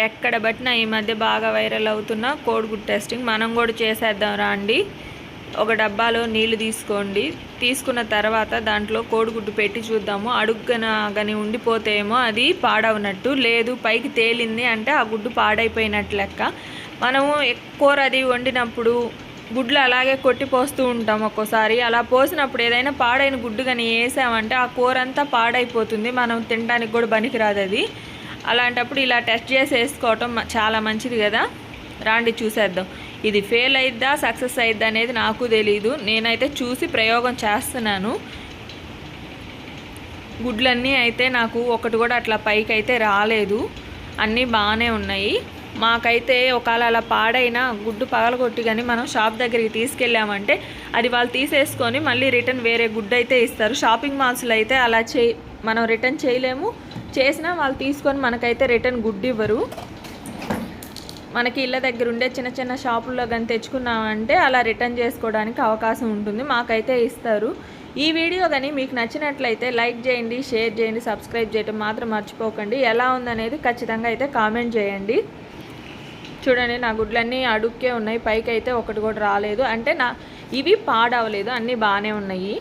ఎక్కడ బట్టినా ఈ మధ్య బాగా వైరల్ అవుతున్న కోడిగుడ్ టెస్టింగ్. మనం కూడా చేసేద్దాం రాండి. ఒక డబ్బాలో నీళ్ళు తీసుకోండి. తీసుకున్న తర్వాత దాంట్లో కోడిగుడ్డు పెట్టి చూద్దాము. అడుగున కానీ ఉండిపోతేమో అది పాడవనట్టు. లేదు పైకి తేలింది అంటే ఆ గుడ్డు పాడైపోయినట్లు లెక్క. మనము ఎక్కువ అది వండినప్పుడు గుడ్లు అలాగే కొట్టి పోస్తూ ఉంటాం ఒక్కోసారి. అలా పోసినప్పుడు ఏదైనా పాడైన గుడ్డు కానీ వేసామంటే ఆ కూర అంతా పాడైపోతుంది. మనం తినడానికి కూడా పనికిరాదు అది. అలాంటప్పుడు ఇలా టెస్ట్ చేసి వేసుకోవటం చాలా మంచిది కదా. రాండి చూసేద్దాం. ఇది ఫెయిల్ అయిద్దా సక్సెస్ అయిద్దా అనేది నాకు తెలియదు నేనైతే చూసి ప్రయోగం చేస్తున్నాను. గుడ్లన్నీ అయితే నాకు ఒకటి కూడా అట్లా పైకి అయితే రాలేదు. అన్నీ బాగానే ఉన్నాయి. మాకైతే ఒకవేళ అలా పాడైన గుడ్డు పగలగొట్టి కానీ మనం షాప్ దగ్గరికి తీసుకెళ్ళామంటే అది వాళ్ళు తీసేసుకొని మళ్ళీ రిటర్న్ వేరే గుడ్డు అయితే ఇస్తారు. షాపింగ్ మాల్స్లో అయితే అలా చే మనం రిటర్న్ చేయలేము. చేసినా వాళ్ళు తీసుకొని మనకైతే రిటర్న్ గుడ్ ఇవ్వరు. మనకి ఇళ్ళ దగ్గర ఉండే చిన్న చిన్న షాపుల్లో కానీ తెచ్చుకున్నామంటే అలా రిటర్న్ చేసుకోవడానికి అవకాశం ఉంటుంది. మాకైతే ఇస్తారు. ఈ వీడియో కానీ మీకు నచ్చినట్లయితే లైక్ చేయండి షేర్ చేయండి సబ్స్క్రైబ్ చేయడం మాత్రం మర్చిపోకండి. ఎలా ఉందనేది ఖచ్చితంగా అయితే కామెంట్ చేయండి. చూడండి నా గుడ్లన్నీ అడుక్కే ఉన్నాయి. పైకి అయితే ఒకటి కూడా రాలేదు. అంటే నా ఇవి పాడవలేదు. అన్నీ బాగానే ఉన్నాయి.